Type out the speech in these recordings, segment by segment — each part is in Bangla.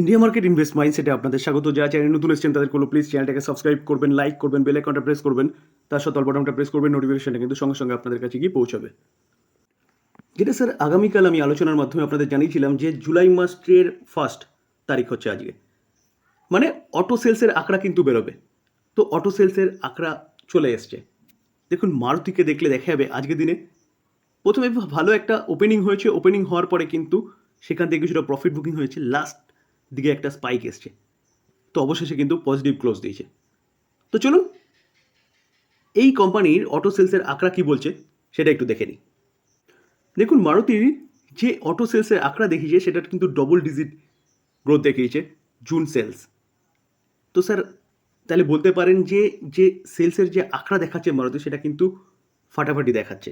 ইন্ডিয়া মার্কেট ইনভেস্ট মাইন্ডসেটে আপনাদের স্বাগত। যা চ্যানেল নতুন এসেছেন তাদের কোনো প্লিজ চ্যানেলটাকে সাবস্ক্রাইব করবেন লাইক করবেন বেল আইকনটা প্রেস করবেন। তার সাথে বাটনটা প্রেস করবেন নোটিফিকেশনটা কিন্তু সঙ্গে সঙ্গে আপনাদের কাছে গিয়ে পৌঁছাবে। যেটা স্যার আগামীকাল আমি আলোচনার মাধ্যমে আপনাদের জানিয়েছিলাম যে জুলাই মাসের ফার্স্ট তারিখ হচ্ছে আজকে। মানে অটো সেলসের আঁকড়া কিন্তু বেরোবে। তো অটো সেলসের আঁকড়া চলে এসছে। দেখুন, মারুতিকে দেখলে দেখা যাবে আজকের দিনে প্রথমে ভালো একটা ওপেনিং হয়েছে। ওপেনিং হওয়ার পরে কিন্তু সেখান থেকে কিছুটা প্রফিট বুকিং হয়েছে। লাস্ট দিকে একটা স্পাইক এসছে। তো অবশেষে কিন্তু পজিটিভ ক্লোজ দিয়েছে। তো চলুন, এই কোম্পানির অটো সেলসের আঁকড়া কী বলছে, সেটা একটু দেখে নিই। দেখুন মারুতির যে অটো সেলসের আঁকড়া দেখিয়েছে সেটা কিন্তু ডবল ডিজিট গ্রোথ দেখিয়েছে জুন সেলস তো স্যার তাহলে বলতে পারেন যে যে সেলসের যে আঁকড়া দেখাচ্ছে মারুতি, সেটা কিন্তু ফাটাফাটি দেখাচ্ছে।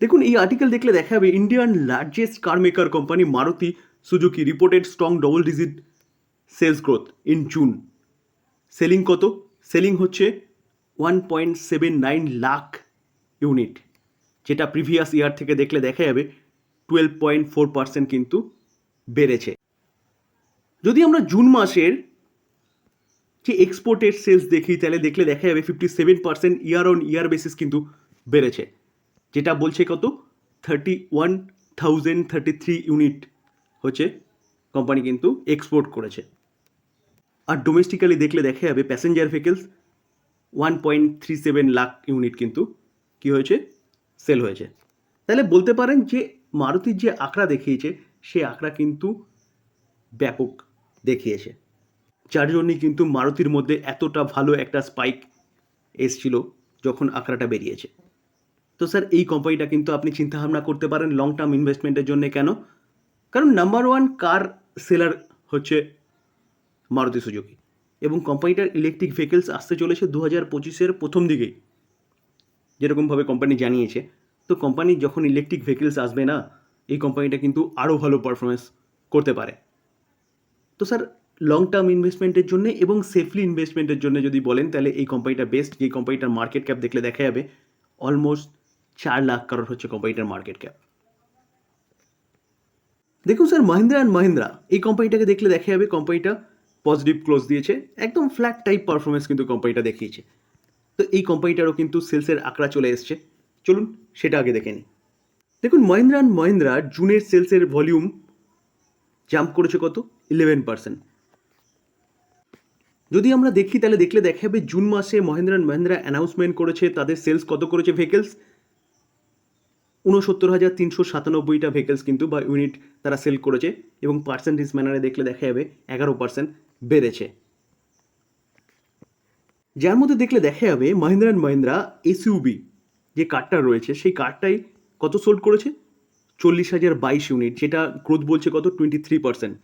দেখুন, এই আর্টিকেল দেখলে দেখা যাবে Indian largest car maker company Maruti Suzuki reported strong double digit sales growth in June selling কত? সেলিং হচ্ছে one point seven nine lakh unit যেটা প্রিভিয়াস ইয়ার থেকে দেখলে দেখা যাবে টুয়েলভ পয়েন্ট ফোর পার্সেন্ট কিন্তু বেড়েছে। যদি আমরা জুন মাসের যে এক্সপোর্টেড সেলস দেখি, তাহলে দেখলে দেখা যাবে fifty seven percent year on year basis কিন্তু বেড়েছে, যেটা বলছে কত? Thirty one thousand thirty three unit হচ্ছে কোম্পানি কিন্তু এক্সপোর্ট করেছে। আর ডোমেস্টিক্যালি দেখলে দেখা যাবে passenger vehicles one point three seven lakh unit কিন্তু কি হয়েছে? সেল হয়েছে। তাহলে বলতে পারেন যে মারুতির যে আঁকড়া দেখিয়েছে, সে আঁকড়া কিন্তু ব্যাপক দেখিয়েছে। যার জন্যই কিন্তু মারুতির মধ্যে এতটা ভালো একটা স্পাইক এসছিল যখন আঁকড়াটা বেরিয়েছে। তো স্যার এই কোম্পানিটা কিন্তু আপনি চিন্তাভাবনা করতে পারেন লং টার্ম ইনভেস্টমেন্টের জন্য কেন? কারণ নাম্বার ওয়ান কার সেলার হচ্ছে মারুতি সুজুকি এবং কোম্পানিটার ইলেকট্রিক ভেহিকেলস আসতে চলেছে দু হাজার পঁচিশের প্রথম দিকেই। যেরকমভাবে কোম্পানি জানিয়েছে, তো কোম্পানি যখন ইলেকট্রিক ভেহিকেলস আসবে না, এই কোম্পানিটা কিন্তু আরও ভালো পারফরমেন্স করতে পারে। তো স্যার লং টার্ম ইনভেস্টমেন্টের জন্য এবং সেফলি ইনভেস্টমেন্টের জন্য যদি বলেন, তাহলে এই কোম্পানিটা বেস্ট যে কোম্পানিটার মার্কেট ক্যাপ দেখলে দেখা যাবে অলমোস্ট চার লাখ কারোর হচ্ছে কোম্পানিটার মার্কেট ক্যাপ দেখুন স্যার, মাহিন্দ্রা অ্যান্ড মাহিন্দ্রা, এই কোম্পানিটাকে দেখলে দেখা যাবে কোম্পানিটা পজিটিভ ক্লোজ দিয়েছে, একদম ফ্ল্যাট টাইপ পারফরমেন্স কিন্তু কোম্পানিটা দেখিয়েছে। তো এই কোম্পানিটারও কিন্তু সেলসের আঁকড়া চলে এসছে। চলুন সেটা আগে দেখে নিই। দেখুন, মহিন্দ্রা অ্যান্ড মহিন্দ্রা জুনের সেলসের ভলিউম জাম্প করেছে কত? ইলেভেন পার্সেন্ট যদি আমরা দেখি, তাহলে দেখলে দেখা যাবে জুন মাসে মহেন্দ্রা অ্যান্ড মহেন্দ্রা অ্যানাউন্সমেন্ট করেছে, তাদের সেলস কত করেছে ভেহিকেলস উনসত্তর হাজার তিনশো সাতানব্বইটা ভেহিকেলস কিন্তু বা ইউনিট তারা সেল করেছে এবং পার্সেন্টেজ ম্যানারে দেখলে দেখা যাবে এগারো পার্সেন্ট বেড়েছে। যার মধ্যে দেখলে দেখা যাবে মহিন্দ্রা অ্যান্ড মহিন্দ্রা এসইউবি যে কার্ডটা রয়েছে, সেই কার্ডটাই কত সোল্ড করেছে? চল্লিশ হাজার বাইশ ইউনিট যেটা গ্রোথ বলছে কত? টোয়েন্টি থ্রি পার্সেন্ট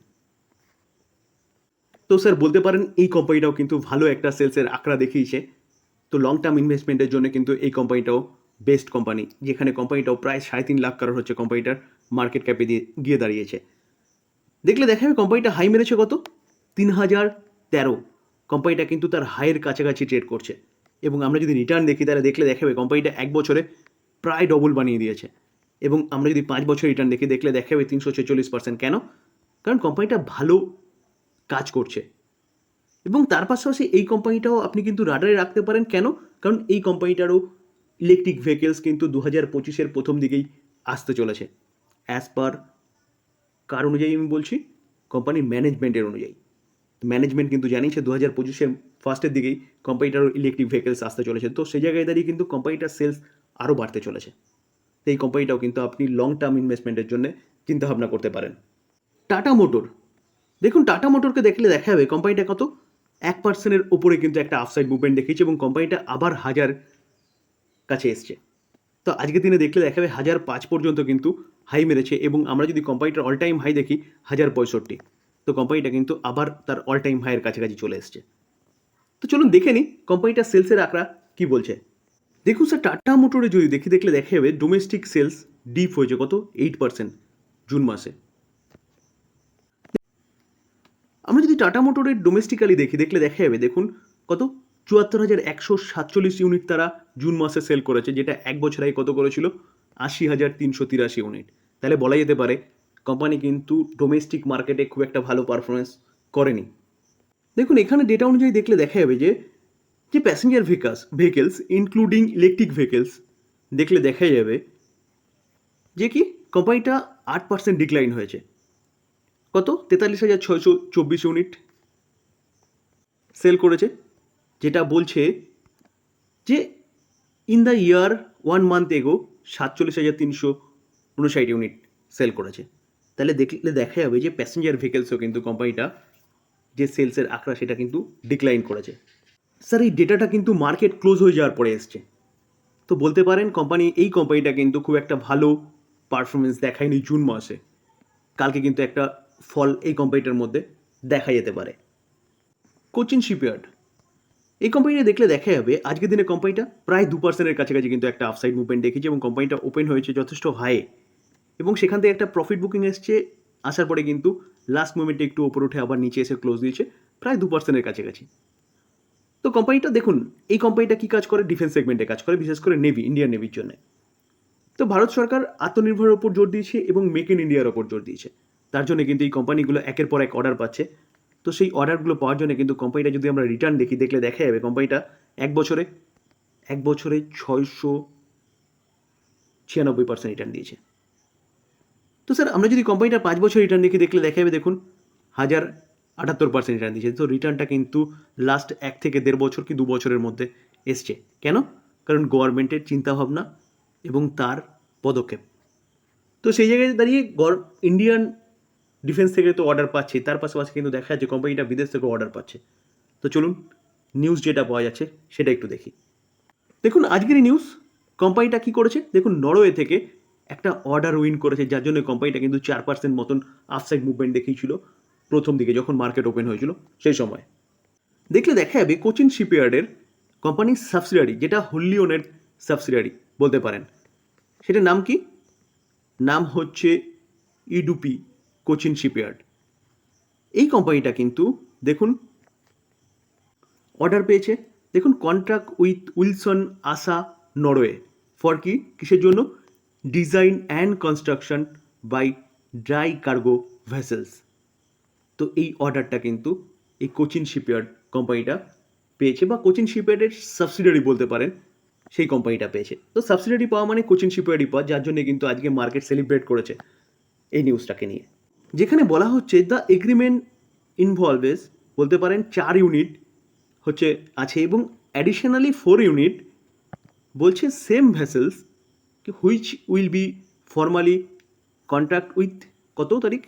তো স্যার বলতে পারেন এই কোম্পানিটাও কিন্তু ভালো একটা সেলসের আঁকড়া দেখিয়েছে। তো লং টার্ম ইনভেস্টমেন্টের জন্য কিন্তু এই কোম্পানিটাও বেস্ট কোম্পানি, যেখানে কোম্পানিটাও প্রায় সাড়ে তিন লাখ কারোর হচ্ছে কোম্পানিটার মার্কেট ক্যাপে দিয়ে, গিয়ে দাঁড়িয়েছে। দেখলে দেখা যাবে কোম্পানিটা হাই মেরেছে কত? তিন হাজার তেরো। কোম্পানিটা কিন্তু তার হাইয়ের কাছাকাছি ট্রেড করছে। এবং আমরা যদি রিটার্ন দেখি, তাহলে দেখলে দেখা যাবে কোম্পানিটা এক বছরে প্রায় ডবল বানিয়ে দিয়েছে। এবং আমরা যদি পাঁচ বছর রিটার্ন দেখি, দেখলে দেখা যাবে তিনশো ছেচল্লিশ পার্সেন্ট কেন? কারণ কোম্পানিটা ভালো কাজ করছে। এবং তার পাশাপাশি এই কোম্পানিটাও আপনি কিন্তু রাডারে রাখতে পারেন। কেন? কারণ এই কোম্পানিটারও ইলেকট্রিক ভেহিকেলস কিন্তু দু হাজার পঁচিশের প্রথম দিকেই আসতে চলেছে। অ্যাজ পার কার অনুযায়ী আমি বলছি? কোম্পানির ম্যানেজমেন্টের অনুযায়ী। ম্যানেজমেন্ট কিন্তু জানিয়েছে দু হাজার পঁচিশের ফার্স্টের দিকেই কোম্পানিটারও ইলেকট্রিক ভেহিকেলস আসতে চলেছে। তো সেই জায়গায় দাঁড়িয়ে কিন্তু কোম্পানিটার সেলস আরও বাড়তে চলেছে। এই কোম্পানিটাও কিন্তু আপনি লং টার্ম ইনভেস্টমেন্টের জন্য চিন্তাভাবনা করতে পারেন। টাটা মোটর দেখুন টাটা মোটরকে দেখলে দেখা যাবে কোম্পানিটা কত? এক পার্সেন্টের ওপরে কিন্তু একটা আফসাইড মুভমেন্ট দেখিয়েছে এবং কোম্পানিটা আবার হাজার কাছে এসছে। তো আজকের দিনে দেখলে দেখা যাবে হাজার পাঁচ পর্যন্ত কিন্তু হাই মেরেছে এবং আমরা যদি কোম্পানিটার অল টাইম হাই দেখি, হাজার পঁয়ষট্টি। তো কোম্পানিটা কিন্তু আবার তার অল টাইম হাইয়ের কাছাকাছি চলে এসছে। তো চলুন দেখে নিই কোম্পানিটার সেলসের আঁকড়া কী বলছে। দেখুন স্যার টাটা মোটরে যদি দেখি, দেখলে দেখা যাবে ডোমেস্টিক সেলস ডিপ হয়েছে কত? এইট পার্সেন্ট জুন মাসে। আমরা যদি টাটা মোটরের ডোমেস্টিক্যালি দেখি, দেখলে দেখা যাবে, দেখুন কত? চুয়াত্তর হাজার একশো সাতচল্লিশ ইউনিট তারা জুন মাসে সেল করেছে, যেটা এক বছর আগে কত করেছিল? আশি হাজার তিনশো তিরাশি ইউনিট তাহলে বলা যেতে পারে কোম্পানি কিন্তু ডোমেস্টিক মার্কেটে খুব একটা ভালো পারফরমেন্স করেনি। দেখুন, এখানে ডেটা অনুযায়ী দেখলে দেখা যাবে যে যে passenger vehicles vehicles including electric vehicles দেখলে দেখা যাবে যে কি কোম্পানিটা আট পার্সেন্ট ডিক্লাইন হয়েছে। কত? তেতাল্লিশ হাজার ছয়শো চব্বিশ ইউনিট সেল করেছে, যেটা বলছে যে in the year one month ago সাতচল্লিশ হাজার তিনশো উনষাট ইউনিট সেল করেছে। তাহলে দেখলে দেখা যাবে যে প্যাসেঞ্জার ভেহিকেলসও কিন্তু কোম্পানিটা যে সেলসের আঁকড়া, সেটা কিন্তু ডিক্লাইন করেছে। স্যার এই ডেটাটা কিন্তু মার্কেট ক্লোজ হয়ে যাওয়ার পরে এসছে। তো বলতে পারেন কোম্পানি এই কোম্পানিটা কিন্তু খুব একটা ভালো পারফরমেন্স দেখায়নি জুন মাসে। কালকে কিন্তু একটা ফল এই কোম্পানিটার মধ্যে দেখা যেতে পারে। কোচিন শিপইয়ার্ড এই কোম্পানিটা দেখলে দেখা যাবে, আজকের দিনে কোম্পানিটা প্রায় দু পার্সেন্টের কাছাকাছি কিন্তু একটা আফসাইড মুভমেন্ট দেখেছে এবং কোম্পানিটা ওপেন হয়েছে যথেষ্ট হাই এবং সেখান থেকে একটা প্রফিট বুকিং এসছে, আসার পরে কিন্তু লাস্ট মুভমেন্টে একটু ওপর উঠে আবার নিচে এসে ক্লোজ দিয়েছে, প্রায় দু পার্সেন্টের কাছাকাছি। তো কোম্পানিটা দেখুন, এই কোম্পানিটা কী কাজ করে? ডিফেন্স সেগমেন্টে কাজ করে, বিশেষ করে নেভি ইন্ডিয়ান নেভির জন্য। তো ভারত সরকার আত্মনির্ভরের ওপর জোর দিয়েছে এবং মেক ইন ইন্ডিয়ার ওপর জোর দিয়েছে। তার জন্য কিন্তু এই কোম্পানিগুলো একের পর এক অর্ডার পাচ্ছে। তো সেই অর্ডারগুলো পাওয়ার জন্য কিন্তু কোম্পানিটা যদি আমরা রিটার্ন দেখি, দেখলে দেখা যাবে কোম্পানিটা এক বছরে এক বছরে ছয়শো ছিয়ানব্বই পার্সেন্ট রিটার্ন দিয়েছে। তো স্যার আমরা যদি কোম্পানিটা পাঁচ বছর রিটার্ন দেখি, দেখলে দেখা যাবে, দেখুন, হাজার আটাত্তর পার্সেন্ট রিটার্ন দিয়েছে। তো রিটার্নটা কিন্তু লাস্ট এক থেকে দেড় বছর কি দু বছরের মধ্যে এসছে। কেন? কারণ গভর্নমেন্টের চিন্তাভাবনা এবং তার পদক্ষেপ। তো সেই জায়গায় দাঁড়িয়ে গর ইন্ডিয়ান ডিফেন্স থেকে তো অর্ডার পাচ্ছে, তার পাশাপাশি কিন্তু দেখা যাচ্ছে কোম্পানিটা বিদেশ থেকেও অর্ডার পাচ্ছে। তো চলুন নিউজ যেটা পাওয়া যাচ্ছে, সেটা একটু দেখি। দেখুন, আজকের নিউজ কোম্পানিটা কি করেছে? দেখুন নরওয়ে থেকে একটা অর্ডার উইন করেছে, যার জন্য কোম্পানিটা কিন্তু চার পার্সেন্ট মতন আফসাইড মুভমেন্ট দেখিয়েছিল, প্রথম দিকে যখন মার্কেট ওপেন হয়েছিল, সেই সময়। দেখলে দেখা যাবে কোচিন শিপইয়ার্ডের কোম্পানির সাবসিডারি যেটা হুল্লিয়নের সাবসিডারি বলতে পারেন, সেটার নাম কি? নাম হচ্ছে ইডুপি কোচিন শিপইয়ার্ড। এই কোম্পানিটা কিন্তু, দেখুন, অর্ডার পেয়েছে। দেখুন contract with Wilson ASA Norway for কি? কিসের জন্য? Design and construction by dry cargo vessels তো এই অর্ডারটা কিন্তু এই কোচিন শিপইয়ার্ড কোম্পানিটা পেয়েছে, বা কোচিন শিপইয়ার্ডের সাবসিডারি বলতে পারেন, সেই কোম্পানিটা পেয়েছে। তো সাবসিডারি পাওয়া মানে কোচিন শিপইয়ার্ডই পাওয়া, যার জন্য কিন্তু আজকে মার্কেট সেলিব্রেট করেছে এই নিউজটাকে নিয়ে। যেখানে বলা হচ্ছে দ্য এগ্রিমেন্ট ইনভলভেস বলতে পারেন চার ইউনিট হচ্ছে আছে এবং অ্যাডিশনালি ফোর ইউনিট বলছে same vessels which will be formally contract with কত তারিখ?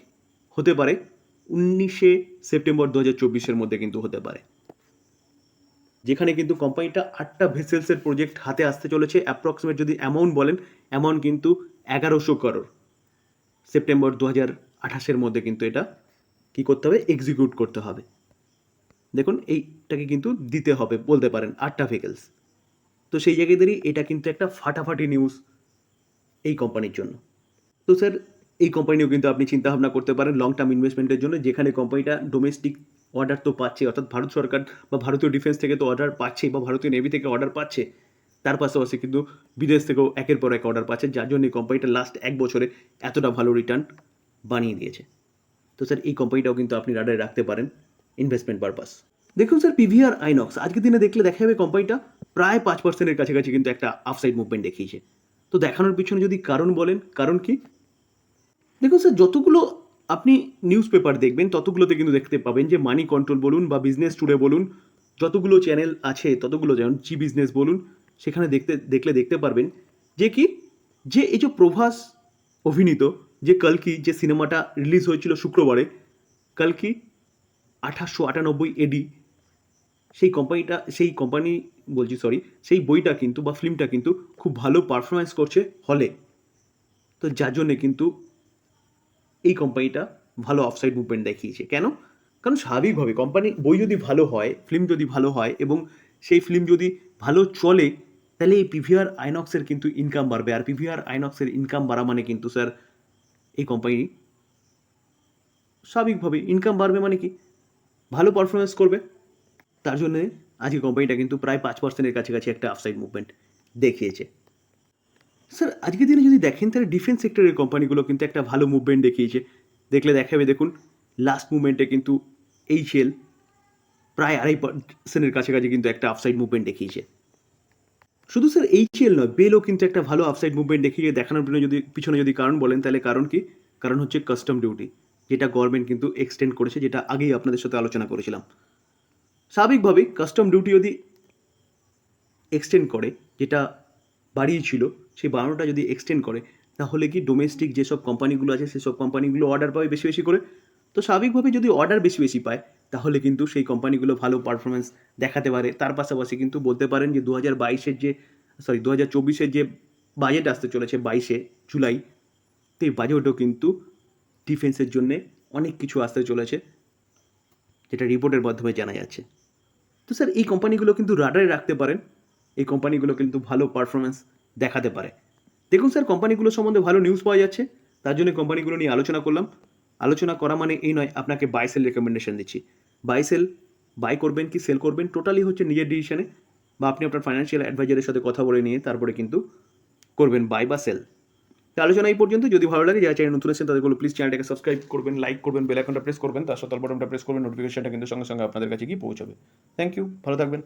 হতে পারে উনিশে সেপ্টেম্বর দু হাজার চব্বিশের মধ্যে কিন্তু হতে পারে। যেখানে কিন্তু কোম্পানিটা আটটা ভেসেলসের প্রজেক্ট হাতে আসতে চলেছে অ্যাপ্রক্সিমেট যদি অ্যামাউন্ট বলেন অ্যামাউন্ট কিন্তু এগারোশো করোড় সেপ্টেম্বর দু হাজার আঠাশের মধ্যে কিন্তু এটা কি করতে হবে? এক্সিকিউট করতে হবে। দেখুন, এইটাকে কিন্তু দিতে হবে, বলতে পারেন আটটা ভেহিকেলস তো সেই জায়গায় এটা কিন্তু একটা ফাটাফাটি নিউজ এই কোম্পানির জন্য। তো স্যার এই কোম্পানিও কিন্তু আপনি চিন্তা ভাবনা করতে পারেন লং টার্ম ইনভেস্টমেন্টের জন্য। যেখানে কোম্পানিটা ডোমেস্টিক অর্ডার তো পাচ্ছে, অর্থাৎ ভারত সরকার বা ভারতীয় ডিফেন্স থেকে তো অর্ডার পাচ্ছে বা ভারতীয় নেভি থেকে অর্ডার পাচ্ছে, তার পাশাপাশি কিন্তু বিদেশ থেকেও একের পর এক অর্ডার পাচ্ছে। যার জন্য এই কোম্পানিটা লাস্ট এক বছরে এতটা ভালো রিটার্ন বানিয়ে দিয়েছে। তো স্যার, এই কোম্পানিটাও কিন্তু আপনি রাডারে রাখতে পারেন ইনভেস্টমেন্ট পারপাস দেখুন স্যার পিভিআর আইনক্স আজকের দিনে দেখলে দেখা যাবে কোম্পানিটা প্রায় পাঁচ পার্সেন্টের কাছাকাছি কিন্তু একটা আফসাইড মুভমেন্ট দেখিয়েছে। তো দেখানোর পিছনে যদি কারণ বলেন, কারণ কি? দেখুন স্যার, যতগুলো আপনি নিউজ পেপার দেখবেন, ততগুলোতে কিন্তু দেখতে পাবেন যে মানি কন্ট্রোল বলুন বা বিজনেস টুডে বলুন, যতগুলো চ্যানেল আছে, ততগুলো যেমন জি বিজনেস বলুন, সেখানে দেখতে, দেখলে দেখতে পারবেন যে কি? যে এই যে প্রভাস অভিনীত যে কালকি যে সিনেমাটা রিলিজ হয়েছিল শুক্রবারে, কালকি আঠাশশো আটানব্বই এডি সেই কোম্পানিটা সেই কোম্পানি বলছি সরি সেই বইটা কিন্তু বা ফিল্মটা কিন্তু খুব ভালো পারফরমেন্স করছে হলে তো যার জন্যে কিন্তু এই কোম্পানিটা ভালো অফসাইড মুভমেন্ট দেখিয়েছে। কেন? কারণ স্বাভাবিকভাবে কোম্পানি বই যদি ভালো হয় ফিল্ম যদি ভালো হয় এবং সেই ফিল্ম যদি ভালো চলে, তাহলে এই পিভিআর আইনক্সের কিন্তু ইনকাম বাড়বে। আর পিভিআর আইনক্সের ইনকাম বাড়া মানে কিন্তু স্যার এই কোম্পানি স্বাভাবিকভাবে ইনকাম বাড়বে মানে কি? ভালো পারফরমেন্স করবে। তার জন্যে আজকে কোম্পানিটা কিন্তু প্রায় পাঁচ পার্সেন্টের কাছাকাছি একটা আফসাইড মুভমেন্ট দেখিয়েছে। স্যার আজকের দিনে যদি দেখেন, তাহলে ডিফেন্স সেক্টরের কোম্পানিগুলো কিন্তু একটা ভালো মুভমেন্ট দেখিয়েছে। দেখলে দেখাবে, দেখুন লাস্ট মুভমেন্টে কিন্তু এই সেল প্রায় আড়াই পার্সেন্টের কাছাকাছি কিন্তু একটা আফসাইড মুভমেন্ট দেখিয়েছে। শুধু স্যার এই চেল নয় বেলও কিন্তু একটা ভালো আফসাইড মুভমেন্ট দেখিয়ে দেখানোর জন্য যদি, পিছনে যদি কারণ বলেন, তাহলে কারণ কি? কারণ হচ্ছে কাস্টম ডিউটি যেটা গভর্নমেন্ট কিন্তু এক্সটেন্ড করেছে, যেটা আগেই আপনাদের সাথে আলোচনা করেছিলাম। স্বাভাবিকভাবেই কাস্টম ডিউটি যদি এক্সটেন্ড করে, যেটা বাড়িয়েছিল সেই বাড়ানোটা যদি এক্সটেন্ড করে, তাহলে কি ডোমেস্টিক যেসব কোম্পানিগুলো আছে, সেসব কোম্পানিগুলো অর্ডার পাবে বেশি বেশি করে? তো স্বাভাবিকভাবে যদি অর্ডার বেশি বেশি পায় তাহলে কিন্তু সেই কোম্পানিগুলো ভালো পারফরমেন্স দেখাতে পারে। তার পাশাপাশি কিন্তু বলতে পারেন যে দু হাজার বাইশের যে সরি দু হাজার চব্বিশের যে বাজেট আসতে চলেছে বাইশে জুলাই তো এই বাজেটও কিন্তু ডিফেন্সের জন্যে অনেক কিছু আসতে চলেছে, যেটা রিপোর্টের মাধ্যমে জানা যাচ্ছে। তো স্যার এই কোম্পানিগুলো কিন্তু রাডারে রাখতে পারেন, এই কোম্পানিগুলো কিন্তু ভালো পারফরমেন্স দেখাতে পারে। দেখুন স্যার কোম্পানিগুলো সম্বন্ধে ভালো নিউজ পাওয়া যাচ্ছে, তার জন্য কোম্পানিগুলো নিয়ে আলোচনা করলাম। আলোচনা করা মানে এই নয়, আপনাকে বাই সেল রেকমেন্ডেশন দিচ্ছি। বাই সেল বাই করবেন কি সেল করবেন টোটালি হচ্ছে নিজের ডিসিশানে বা আপনি আপনার ফাইন্যান্সিয়াল অ্যাডভাইজারের সাথে কথা বলে নিয়ে তারপরে কিন্তু করবেন বাই বা সেল তো আলোচনা এই পর্যন্ত, যদি ভালো লাগে, যারা চ্যানেল নতুন আছেন তাদেরগুলো প্লিজ চ্যানেলটাকে সাবস্ক্রাইব করবেন লাইক করবেন বেল আইকনটা প্রেস করবেন, তার সাথে বটনটা প্রেস করবেন নোটিফিকেশনটা কিন্তু সঙ্গে সঙ্গে আপনাদের কাছে গিয়ে পৌঁছাবে। থ্যাংক ইউ ভালো থাকবেন।